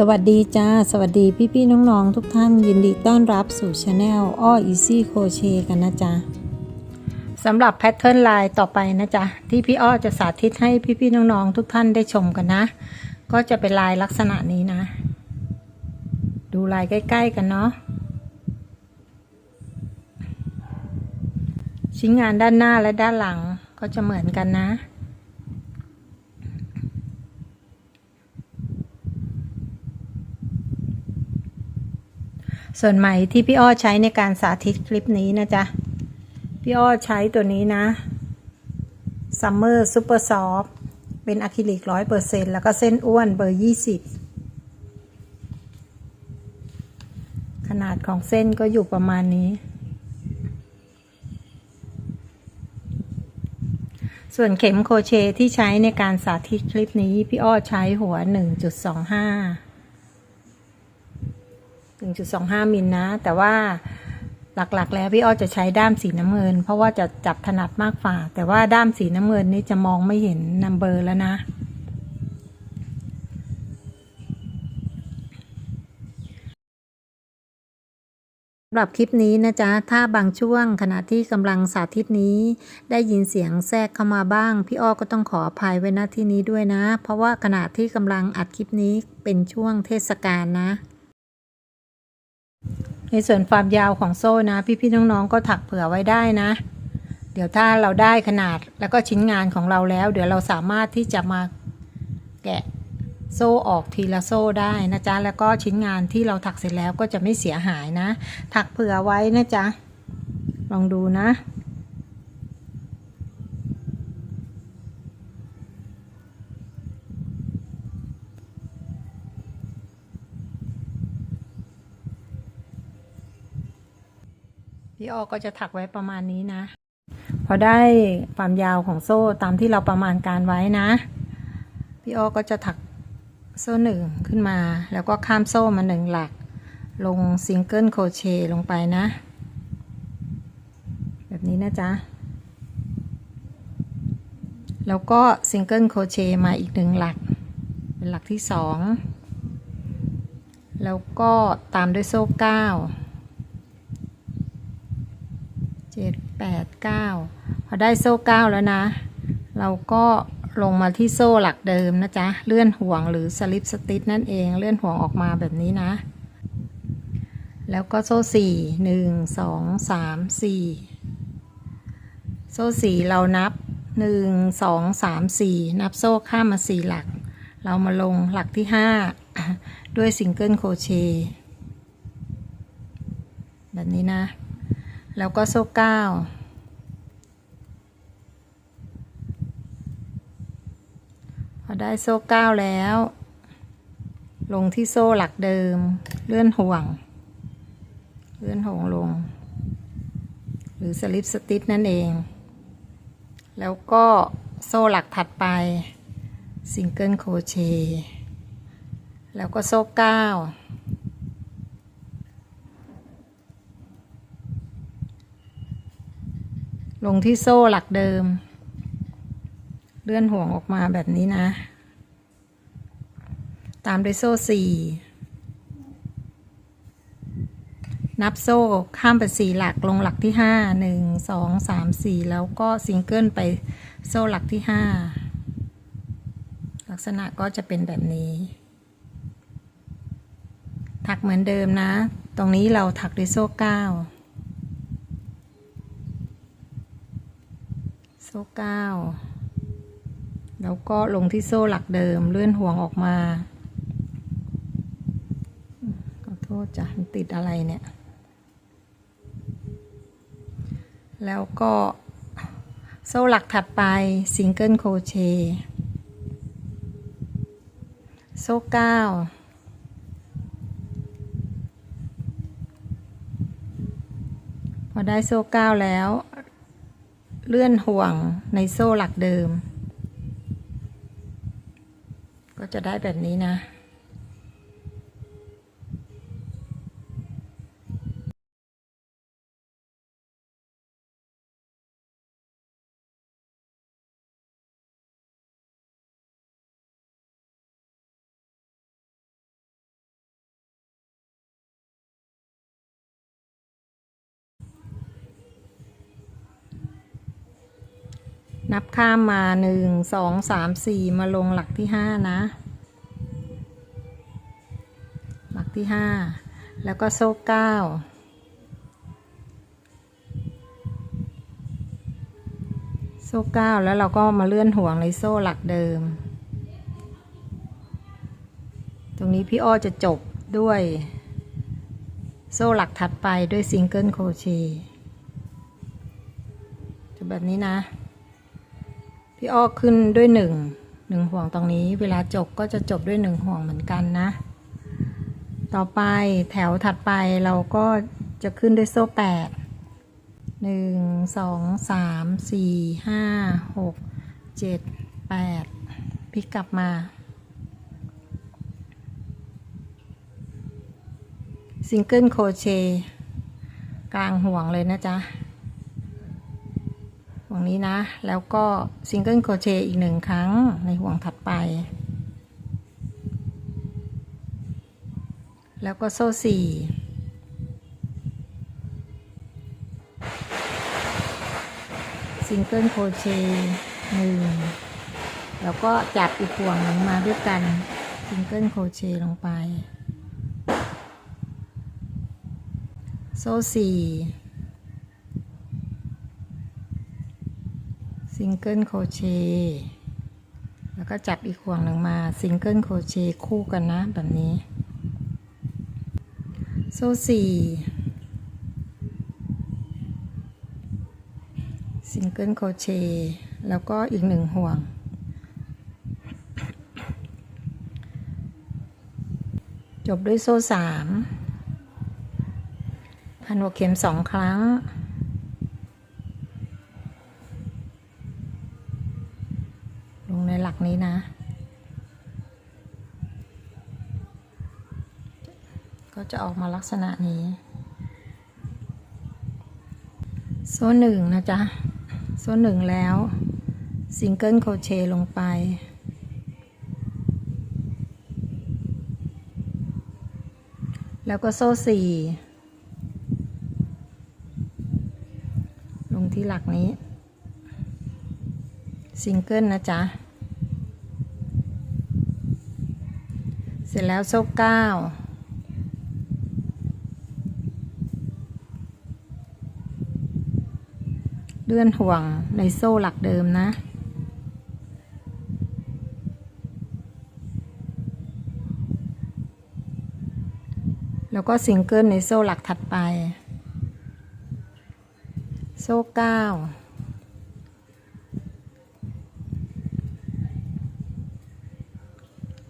สวัสดีจ้า สวัสดีพี่ๆน้องๆทุกท่านยินดีต้อนรับสู่ช anel อ้อ easy crochet กันนะจ๊ะสำหรับแพทเทิร์นลายต่อไปนะจ๊ะที่พี่อ้อจะสาธิตให้พี่ๆน้องๆทุกท่านได้ชมกันนะ ก็จะเป็นลายลักษณะนี้นะ ดูลายใกล้ ๆ กันเนาะชิ้นงานด้านหน้าและด้านหลังก็จะเหมือนกันนะ ส่วนไหมที่พี่อ้อใช้ในการสาธิตคลิปนี้นะจ๊ะ พี่อ้อใช้ตัวนี้นะ Summer Super Soft เป็นอะคริลิกร้อยเปอร์เซ็นแล้วก็เส้นอ้วนเบอร์ยี่สิบขนาดของเส้นก็อยู่ประมาณนี้ ส่วนเข็มโคเชที่ใช้ในการสาธิตคลิปนี้ พี่อ้อใช้หัว 1.25 1.25 มิลนะ แต่ว่าหลักๆ แล้วพี่อ้อจะใช้ด้ามสีน้ำเงิน เพราะว่าจะจับถนัดมากฝ่า แต่ว่าด้ามสีน้ำเงินนี่จะมองไม่เห็นนัมเบอร์แล้วนะ สำหรับคลิปนี้นะจ๊ะ ถ้าบางช่วงขณะที่กำลังสาธิตนี้ ได้ยินเสียงแทรกเข้ามาบ้าง พี่อ้อก็ต้องขออภัยไว้ณที่นี้ด้วยนะ เพราะว่าขณะที่กำลังอัดคลิปนี้เป็นช่วงเทศกาลนะ ในส่วนความยาวของโซ่นะพี่ๆน้องๆก็ถักเผื่อไว้ได้นะ เดี๋ยวถ้าเราได้ขนาดแล้วก็ชิ้นงานของเราแล้ว เดี๋ยวเราสามารถที่จะมาแกะโซ่ออกทีละโซ่ได้นะจ๊ะแล้วก็ชิ้นงานที่เราถักเสร็จแล้วก็จะไม่เสียหายนะ ถักเผื่อไว้นะจ๊ะลองดูนะ พี่ออก็จะถักไว้ประมาณนี้นะ พอได้ความยาวของโซ่ตามที่เราประมาณการไว้นะ พี่ออก็จะถักโซ่หนึ่งขึ้นมา แล้วก็ข้ามโซ่มาหนึ่งหลัก ลงซิงเกิลโครเชต์ลงไปนะ แบบนี้นะจ๊ะ แล้วก็ซิงเกิลโครเชต์มาอีกหนึ่งหลัก เป็นหลักที่สองแล้วก็ตามด้วยโซ่เก้า เจ็ดแปดเก้าพอได้โซ่เก้าแล้วนะ เราก็ลงมาที่โซ่หลักเดิมนะจ๊ะ เลื่อนห่วงหรือสลิปสติทนั่นเอง เลื่อนห่วงออกมาแบบนี้นะ แล้วก็โซ่สี่หนึ่งสองสามสี่โซ่สี่เรานับหนึ่งสองสามสี่นับโซ่ข้ามมาสี่หลัก เรามาลงหลักที่ห้าด้วยซิงเกิลโครเชต์แบบนี้นะ แล้วก็โซ่เก้าพอได้โซ่เก้าแล้ว ลงที่โซ่หลักเดิม เลื่อนห่วง เลื่อนห่วงลง หรือสลิปสติทนั่นเอง แล้วก็โซ่หลักถัดไปซิงเกิลโครเชต์แล้วก็โซ่เก้า ลงที่โซ่หลักเดิม เลื่อนห่วงออกมาแบบนี้นะ ตามด้วยโซ่สี่นับโซ่ข้ามไปสี่หลักลงหลักที่ห้าหนึ่งสองสามสี่แล้วก็ซิงเกิลไปโซ่หลักที่ห้าลักษณะก็จะเป็นแบบนี้ ถักเหมือนเดิมนะ ตรงนี้เราถักด้วยโซ่เก้า ซ่เก้าแล้วก็ลงที่โซ่หลักเดิมเลื่อนห่วงออกมา ขอโทษจ้ะมันติดอะไรเนี่ย แล้วก็โซ่หลักถัดไปซิงเกิลโครเชต์โซ่เก้าพอได้โซ่เก้าแล้ว เลื่อนห่วงในโซ่หลักเดิม ก็จะได้แบบนี้นะ นับข้ามมาหนึ่งสองสามสี่มาลงหลักที่ห้านะ หลักที่ห้าแล้วก็โซ่เก้าโซ่เก้าแล้วเราก็มาเลื่อนห่วงในโซ่หลักเดิม ตรงนี้พี่อ้อจะจบด้วยโซ่หลักถัดไปด้วยซิงเกิลโครเชต์จะแบบนี้นะ พี่อ้อขึ้นด้วยหนึ่งหนึ่งห่วงตรงนี้ เวลาจบก็จะจบด้วยหนึ่งห่วงเหมือนกันนะ ต่อไปแถวถัดไปเราก็จะขึ้นด้วยโซ่แปดหนึ่งสองสามสี่ห้าหกเจ็ดแปดพลิกกลับมา ซิงเกิลโครเชต์กลางห่วงเลยนะจ๊ะ ห่วงนี้นะ แล้วก็ซิงเกิลโครเชต์อีกหนึ่งครั้งในห่วงถัดไป แล้วก็โซ่สี่ซิงเกิลโครเชต์หนึ่งแล้วก็จับอีกห่วงหนึ่งมาด้วยกันซิงเกิลโครเชต์ลงไป โซ่สี่ ซิงเกิลโครเชต์แล้วก็จับอีกห่วงหนึ่งมาซิงเกิลโครเชต์คู่กันนะแบบนี้ โซ่สี่ซิงเกิลโครเชต์แล้วก็อีกหนึ่งห่วง จบด้วยโซ่สามพันหัวเข็มสองครั้ง ลงในหลักนี้นะ ก็ จะออกมาลักษณะนี้ โซ่หนึ่งนะจ๊ะ โซ่หนึ่งแล้วซิงเกิลโครเชต์ลงไป แล้วก็โซ่สี่ลงที่หลักนี้ ซิงเกิลนะจ๊ะ เสร็จแล้วโซ่เก้า เลื่อนห่วงในโซ่หลักเดิมนะ แล้วก็ซิงเกิลในโซ่หลักถัดไป โซ่เก้า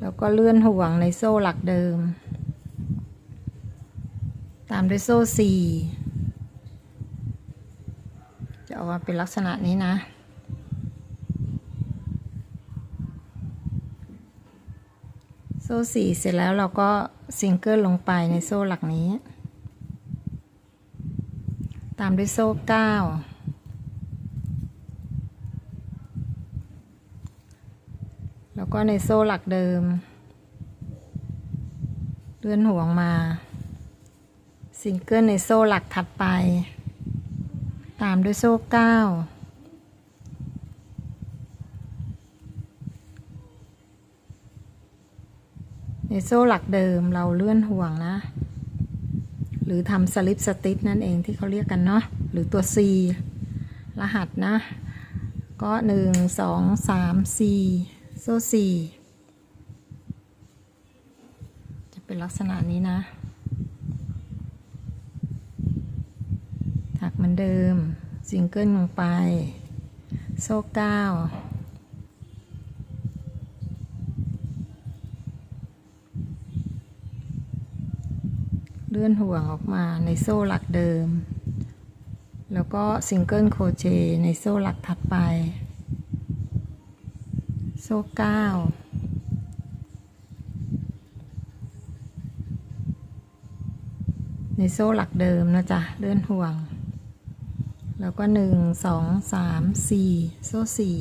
แล้วก็เลื่อนห่วงในโซ่หลักเดิม ตามด้วยโซ่สี่ จะออกมา เป็นลักษณะนี้นะ โซ่สี่เสร็จแล้วเราก็ซิงเกิลลงไปในโซ่หลักนี้ ตามด้วยโซ่เก้าแล้วก็ในโซ่หลักเดิม เลื่อนห่วงมา ซิงเกิลในโซ่หลักถัดไป ตามด้วยโซ่เก้าในโซ่หลักเดิมเราเลื่อนห่วงนะ หรือทำสลิปสติทนั่นเองที่เขาเรียกกันเนาะหรือตัว C รหัสนะ ก็หนึ่งสองสามสี่โซ่สี่จะเป็นลักษณะนี้นะ ถัก เหมือนเดิมซิงเกิลลงไป โซ่เก้าเลื่อนห่วงออกมาในโซ่หลักเดิม แล้วก็ซิงเกิลโครเชต์ในโซ่หลักถัดไป โซ่เก้าในโซ่หลักเดิมนะจ๊ะเลื่อนห่วง แล้วก็หนึ่งสองสามสี่โซ่สี่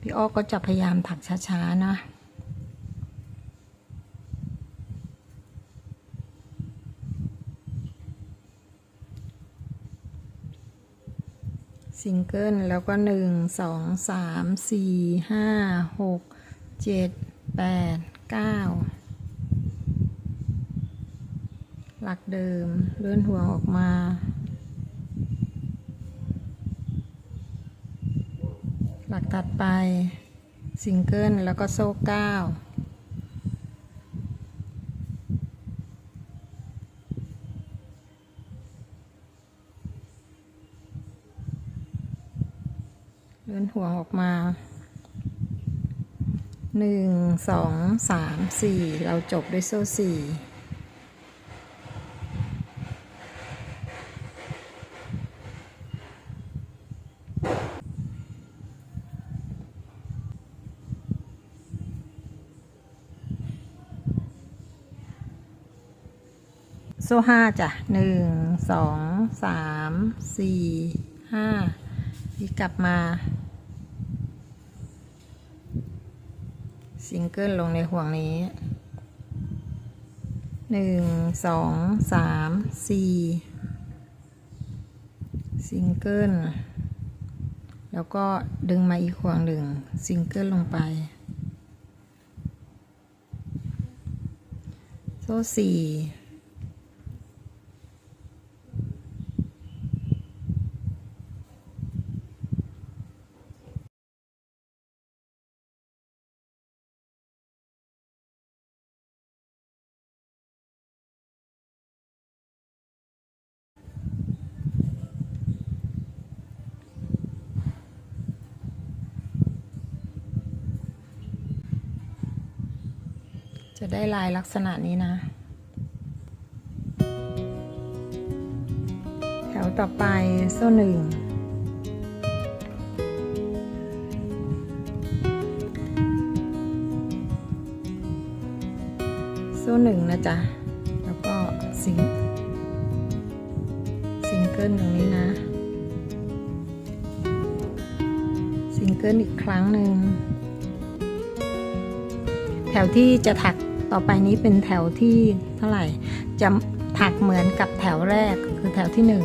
พี่อ้อก็จะพยายามถักช้าๆนะซิงเกิลแล้วก็หนึ่งสองสามสี่ห้าหกเจ็ดแปดเก้าหลักเดิมเลื่อนห่วงออกมา หลักถัดไปซิงเกิลแล้วก็โซ่เก้าเลื่อนห่วงออกมาหนึ่งสองสามสี่เราจบด้วยโซ่สี่ ซ่ห้าจ้ะหนึ่งสองสามสี่ห้าอีกกลับมาซิงเกิลลงในห่วงนี้หนึ่งสองสามสี่ซิงเกิลแล้วก็ดึงมาอีกห่วงหนึ่งซิงเกิลลงไป โซ่สี่ ได้ลายลักษณะนี้นะ แถวต่อไปโซ่หนึ่งโซ่หนึ่งนะจ๊ะ แล้วก็ซิงซิงเกิลตรงนี้นะ ซิงเกิลอีกครั้งหนึ่งแถวที่จะถัก ต่อไปนี้เป็นแถวที่เท่าไหร่จะถักเหมือนกับแถวแรกคือแถวที่หนึ่ง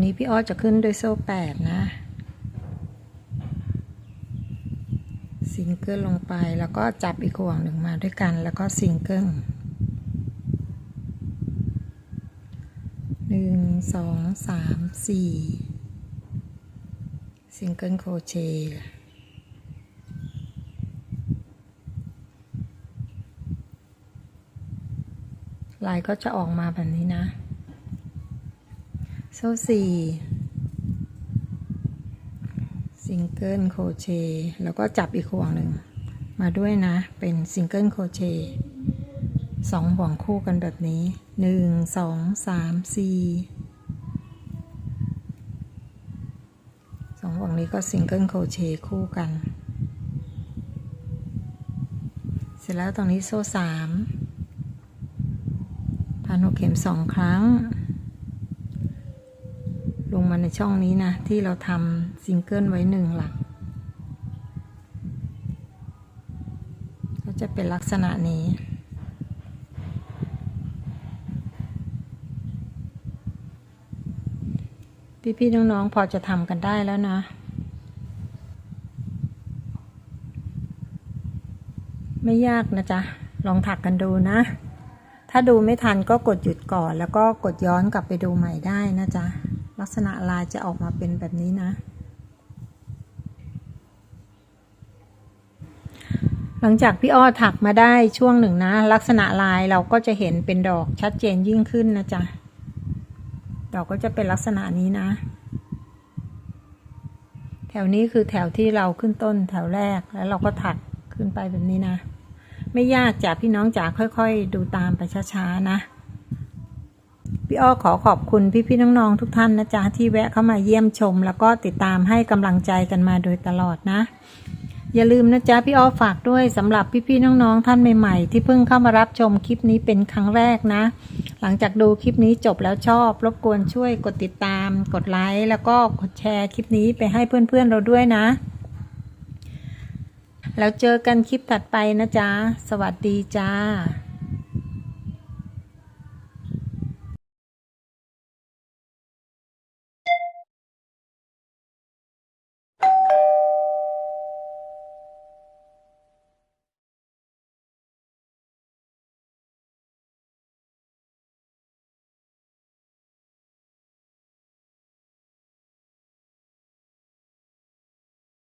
วันนี้พี่อ้อจะขึ้นด้วยโซ่แปดนะ ซิงเกิลลงไปแล้วก็จับอีกห่วงหนึ่งมาด้วยกันแล้วก็ซิงเกิลหนึ่งสองสามสี่ซิงเกิลโคเชลายก็จะออกมาแบบนี้นะ โซ่สี่ซิงเกิลโครเชต์แล้วก็จับอีกห่วงหนึ่ง มาด้วยนะ เป็นซิงเกิลโครเชต์สองห่วงคู่กันแบบนี้หนึ่งสองสามสี่สองห่วงนี้ก็ซิงเกิลโครเชต์คู่กัน เสร็จแล้วตรงนี้โซ่สามพันหกเข็มสองครั้ง มาในช่องนี้นะ ที่เราทำซิงเกิลไว้หนึ่งหลัก ก็จะเป็นลักษณะนี้พี่ๆน้องๆพอจะทำกันได้แล้วนะ ไม่ยากนะจ๊ะ ลองถักกันดูนะ ถ้าดูไม่ทันก็กดหยุดก่อน แล้วก็กดย้อนกลับไปดูใหม่ได้นะจ๊ะ ลักษณะลายจะออกมาเป็นแบบนี้นะ หลังจากพี่อ้อถักมาได้ช่วงหนึ่งนะ ลักษณะลายเราก็จะเห็นเป็นดอกชัดเจนยิ่งขึ้นนะจ๊ะ ดอกก็จะเป็นลักษณะนี้นะ แถวนี้คือแถวที่เราขึ้นต้นแถวแรกแล้วเราก็ถักขึ้นไปแบบนี้นะ ไม่ยากจ้ะพี่น้องจ๋าค่อย ๆ ดูตามไปช้าๆนะ พี่อ้อขอขอบคุณพี่ๆน้องๆทุกท่านนะจ๊ะที่แวะเข้ามาเยี่ยมชม แล้วก็ติดตามให้กำลังใจกันมาโดยตลอดนะ อย่าลืมนะจ๊ะพี่อ้อฝากด้วยสำหรับพี่ๆน้องๆท่านใหม่ๆ ที่เพิ่งเข้ามารับชมคลิปนี้เป็นครั้งแรกนะ หลังจากดูคลิปนี้จบแล้วชอบ รบกวนช่วยกดติดตาม กดไลค์แล้วก็กดแชร์คลิปนี้ไปให้เพื่อนๆเราด้วยนะ แล้วเจอกันคลิปถัดไปนะจ๊ะสวัสดีจ้า